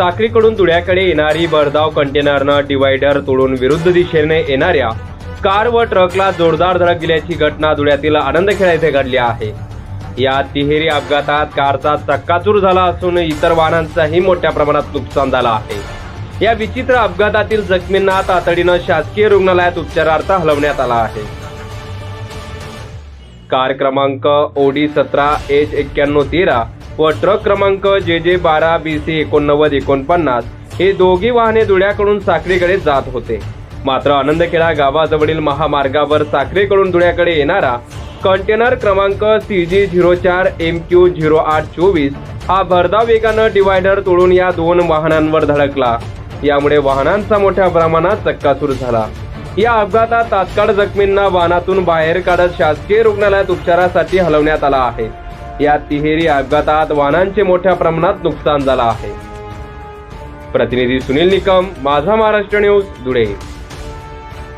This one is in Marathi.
साक्रीकडून धुळ्याकडे येणारी भरधाव कंटेनरनं डिवायडर तोडून विरुद्ध दिशेने येणाऱ्या कार व ट्रकला जोरदार धडक दिल्याची घटना धुळ्यातील आनंदखेडा येथे घडली आहे. या तिहेरी अपघातात कारचा चक्काचूर झाला असून इतर वाहनांचाही मोठ्या प्रमाणात नुकसान झालं आहे. या विचित्र अपघातातील जखमींना तातडीनं शासकीय रुग्णालयात उपचारार्थ हलवण्यात आला आहे. कार क्रमांक ओडी सतरा एच एक्क्याण्णव तेरा व ट्रक क्रमांक जे जे बारा बी सी एकोणनव्वद एकोणपन्नास हे दोघी वाहने धुळ्याकडून साक्रीकडे जात होते. मात्र आनंदखेडा गावाजवळील महामार्गावर साखरेकडून धुळ्याकडे येणारा कंटेनर क्रमांक सी जी झिरो चार एम क्यू झिरो आठ चोवीस हा भरधाव वेगानं डिवायडर तोडून या दोन वाहनांवर धडकला. यामुळे वाहनांचा मोठ्या प्रमाणात चक्कासूर झाला. या अपघातात तात्काळ जखमींना वाहनातून बाहेर काढत शासकीय रुग्णालयात उपचारासाठी हलवण्यात आला आहे. या तिहेरी अपघातात वाहनांचे मोठ्या प्रमाणात नुकसान झालं आहे. प्रतिनिधी सुनील निकम माझा महाराष्ट्र न्यूज धुळे.